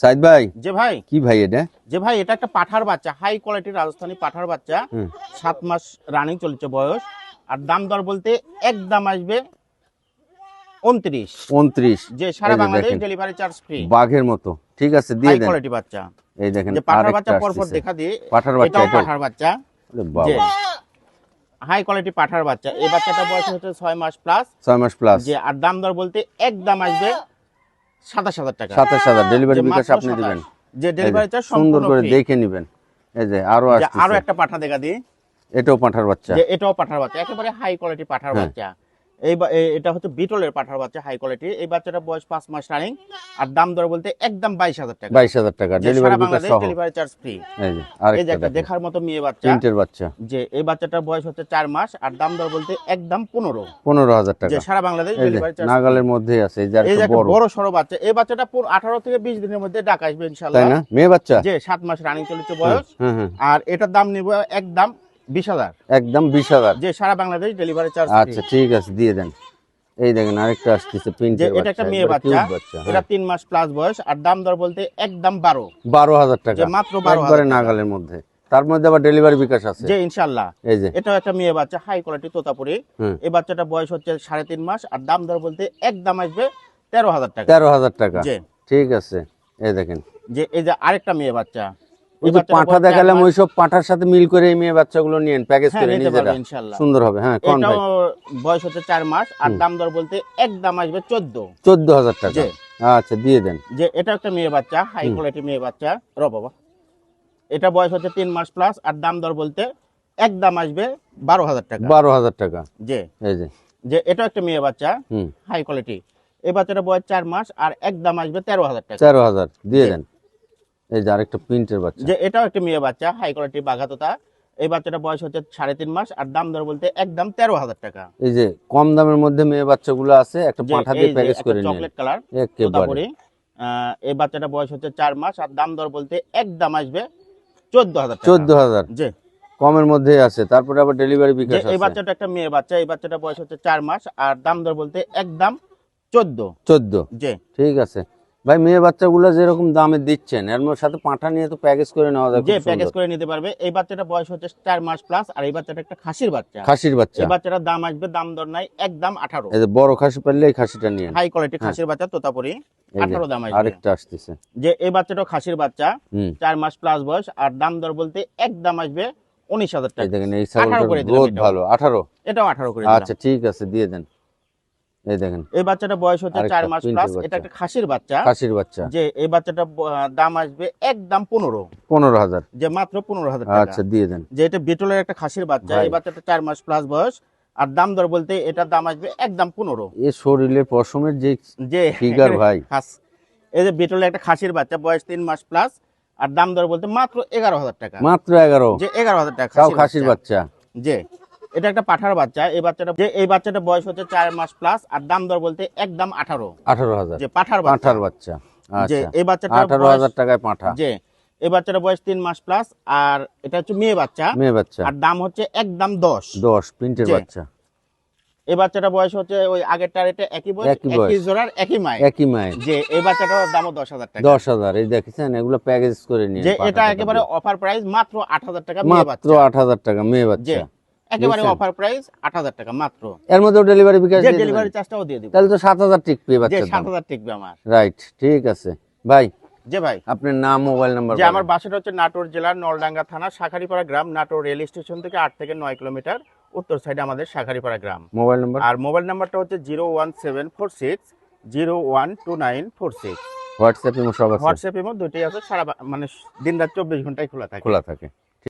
সাইদ ভাই? যে ভাই। কি ভাই এটা? যে ভাই এটা একটা পাঠার বাচ্চা হাই কোয়ালিটির রাজস্থানী পাঠার বাচ্চা। সাত মাস রানিং চলছে বয়স। আর দাম দর বলতে এক দাম আসবে উনত্রিশ। উনত্রিশ। যে সারা বাংলাদেশ ডেলিভারি চার্জ ফ্রি বাঘের মতো। ঠিক আছে দিয়ে দেন। কোয়ালিটি বাচ্চা। এই দেখেন যে পাঠার বাচ্চা পরপর। দেখা দিয়ে পাঠার বাচ্চা এটাও এটাও? পাঠার বাচ্চা। যে হাই কোয়ালিটি পাঠার বাচ্চা। এই বাচ্চাটা বয়স হচ্ছে ছয় মাস প্লাস ছয় মাস প্লাস যে আর দাম দর বলতে এক দাম আসবে সাতাশ হাজার টাকা। সাতাশ হাজার ডেলিভারি বিকাশ আপনি 27 দিবেন যে ডেলিভারিটা ডেলিভারি চার্জ সুন্দর করে দেখে নিবেন। এই যে আরও আরও একটা পাঠা দেখা দিই এটাও পাঠার বাচ্চা। এটাও পাঠার বাচ্চা। একেবারে হাই কোয়ালিটি পাঠার হ্যাঁ। বাচ্চা। এই এটা হচ্ছে বিটলের পাঠার বাচ্চা হাই কোয়ালিটি এই বাচ্চাটা বয়স পাঁচ মাস রানিং আর দাম দর বলতে একদম বাইশ হাজার টাকা। বাইশ হাজার টাকা। Delivery Bangladesh delivery charge free এই যে একটা দেখার মতো মেয়ে বাচ্চা। প্রিন্টের বাচ্চা। যে এই বাচ্চাটার বয়স হচ্ছে চার মাস আর দাম দর বলতে একদম পনেরো। পনেরো হাজার টাকা। যে সারা বাংলাদেশ ডেলিভারি চার্জ নাগালের মধ্যেই আছে এই যে বড়। বড় সড়ো বাচ্চা। এই বাচ্চাটা পুরো আঠারো থেকে বিশ দিনের মধ্যে ডাকা আসবে তাই ইনশাল্লাহ না? মেয়ে বাচ্চা? যে সাত মাস রানিং চলেছে বয়স। আর এটার দাম নিব একদম বিশ হাজার? একদম বিশ হাজার। যে সারা বাংলাদেশ ডেলিভারি চার্জ আচ্ছা ঠিক আছে দিয়ে দেন। এই দেখেন আরেকটা আসতেছে প্রিন্টের এটা একটা মেয়ে বাচ্চা। এটা হ্যাঁ। তিন মাস প্লাস বয়স আর দাম দর বলতে একদম টাকা। মাত্র নাগালের মধ্যে। তার মধ্যে আবার ডেলিভারি বিকাশ আছে। যে এই যে। এটাও একটা মেয়ে বাচ্চা হাই কোয়ালিটি তোতাপুরি। এই বাচ্চাটা বয়স হচ্ছে সাড়ে তিন মাস আর দাম দর বলতে আসবে তেরো হাজার টাকা। তেরো হাজার টাকা। যে ঠিক আছে। এই দেখেন। যে এই যে আরেকটা মেয়ে বাচ্চা। ওই যে পাঠা দেখালাম মাস। ওইসব পাঠার সাথে মিল করে এই মেয়ে বাচ্চাগুলো নিয়েন প্যাকেজ করে নিজেরা সুন্দর হবে হ্যাঁ কোন ভাই বয়স হচ্ছে চার মাস আর দাম দর বলতে এক দাম আসবে চোদ্দ। চোদ্দ হাজার টাকা। আচ্ছা দিয়ে দেন। যে এটা একটা মেয়ে বাচ্চা হাই কোয়ালিটি মেয়ে বাচ্চা র বাবা। এটা বয়স হচ্ছে তিন মাস প্লাস আর দাম দর বলতে এক দাম আসবে বারো হাজার টাকা। বারো হাজার টাকা। যে এই যে। যে এটা একটা মেয়ে বাচ্চা হুম। হাই কোয়ালিটি এই বাচ্চাটা বয়স চার মাস আর এক দাম আসবে তেরো হাজার টাকা। তেরো হাজার। দিয়ে দেন। এই যে আরেকটা প্রিন্টের বাচ্চা। যে এটাও একটা মেয়ে বাচ্চা হাই কোয়ালিটি বাঘাতোতা এই বাচ্চাটা বয়স হচ্ছে সাড়ে তিন মাস আর দাম দর বলতে একদম তেরো হাজার টাকা। এই যে কম দামের মধ্যে মেয়ে বাচ্চাগুলো আছে একটা এই দিয়ে প্যাকেজ করে চকলেট কালার একেবারে। এই বাচ্চাটা বয়স হচ্ছে চার মাস আর দাম দর বলতে আসবে চোদ্দ হাজার চোদ্দ হাজার। কমের মধ্যেই আছে তারপরে আবার ডেলিভারি বিকাশ এই বাচ্চাটা একটা মেয়ে বাচ্চা এই বাচ্চাটা বয়স হচ্ছে চার মাস আর দাম দর বলতে একদম চোদ্দ। চোদ্দ। ঠিক আছে। ভাই মেয়ে বাচ্চাগুলো যেরকম দামে দিচ্ছেন এর সাথে পাঠা নিয়ে তো প্যাকেজ করে নেওয়া যায় যে প্যাকেজ করে নিতে পারবে। এই বাচ্চাটা বয়স হচ্ছে চার মাস প্লাস আর এই বাচ্চাটা একটা খাসির বাচ্চা। খাসির বাচ্চা। এই বাচ্চাটার দাম আসবে দাম দর নাই একদম আঠারো। এই যে বড় খাসি পারলে এই খাসিটা নিয়ে হাই কোয়ালিটি খাসির বাচ্চা তোতাপুরি আঠারো দাম আসবে। আরেকটা আসতেছে। যে এই বাচ্চাটাও খাসির বাচ্চা চার মাস প্লাস বয়স আর দাম দর বলতে এক দাম আসবে উনিশ হাজার এই টাকা। দেখেন এই 18 ছাগলটার করে দিলাম ভালো। আঠারো? এটাও আঠারো করে। আচ্ছা ঠিক আছে দিয়ে দেন। এই দেখেন। এই বাচ্চাটা বয়স হচ্ছে চার মাস প্লাস এটা একটা খাসির বাচ্চা। খাসির বাচ্চা। যে এই বাচ্চাটা দাম আসবে একদম পনেরো। পনেরো হাজার। যে মাত্র পনেরো হাজার আচ্ছা দিয়ে দেন। যে এটা বিটলের একটা খাসির বাচ্চা এই বাচ্চাটা চার মাস প্লাস বয়স আর দাম দর বলতে এটার দাম আসবে একদম পনেরো। এ শরীরে পশমের যে যে ফিগার ভাই। এই যে বিটলের একটা খাসির বাচ্চা বয়স তিন মাস প্লাস আর দাম দর বলতে মাত্র এগারো হাজার টাকা। মাত্র এগারো। যে এগারো হাজার টাকা খাসির বাচ্চা। যে এটা একটা পাঠার বাচ্চা। এই বাচ্চাটা যে এই বাচ্চাটা বয়স হচ্ছে চার মাস প্লাস আর দাম দর বলতে একদম আঠারো। আঠারো হাজার। যে পাঠার পাঁঠার বাচ্চা যে আচ্ছা। এই বাচ্চাটা আঠারো হাজার টাকায় পাঁঠা। যে এই বাচ্চাটা বয়স তিন মাস প্লাস আর এটা হচ্ছে মেয়ে বাচ্চা। মেয়ে বাচ্চা। আর দাম হচ্ছে একদম দশ। দশ প্রিন্টের বাচ্চা। এই বাচ্চাটা বয়স হচ্ছে ওই আগেরটার এটা একই বয়স একই জোড়ার একই মায় একই মায়ের যে এই বাচ্চাটার দামও দশ হাজার টাকা। দশ হাজার এই দেখেছেন এগুলো প্যাকেজ করে নিয়ে যে এটা একেবারে অফার প্রাইস মাত্র আট হাজার টাকা মেয়ে মাত্র বাচ্চা। আট হাজার টাকা মেয়ে বাচ্চা। একেবারে? অফার প্রাইস আট হাজার টাকা মাত্র। এর মধ্যেও ডেলিভারি বিকাশ দিয়ে ডেলিভারি চার্জটাও দিয়ে দিব। তাহলে তো সাত হাজার টিক পেয়ে যে বাচ্চার সাত দাম হাজার টিকবে আমার। রাইট ঠিক আছে। ভাই যে ভাই। আপনার নাম মোবাইল নাম্বার যে আমার বাসাটা হচ্ছে নাটোর জেলার নলডাঙ্গা থানা শাখারিপাড়া গ্রাম নাটোর রেল স্টেশন থেকে আট থেকে নয় কিলোমিটার উত্তর সাইডে আমাদের শাখারিপাড়া গ্রাম। মোবাইল নাম্বার আর মোবাইল নাম্বারটা হচ্ছে zero one seven four six zero one two nine four six. WhatsApp সব আছে। হোয়াটসঅ্যাপ আছে সারা মানে দিন রাত চব্বিশ ঘন্টায় খোলা থাকে। খোলা থাকে।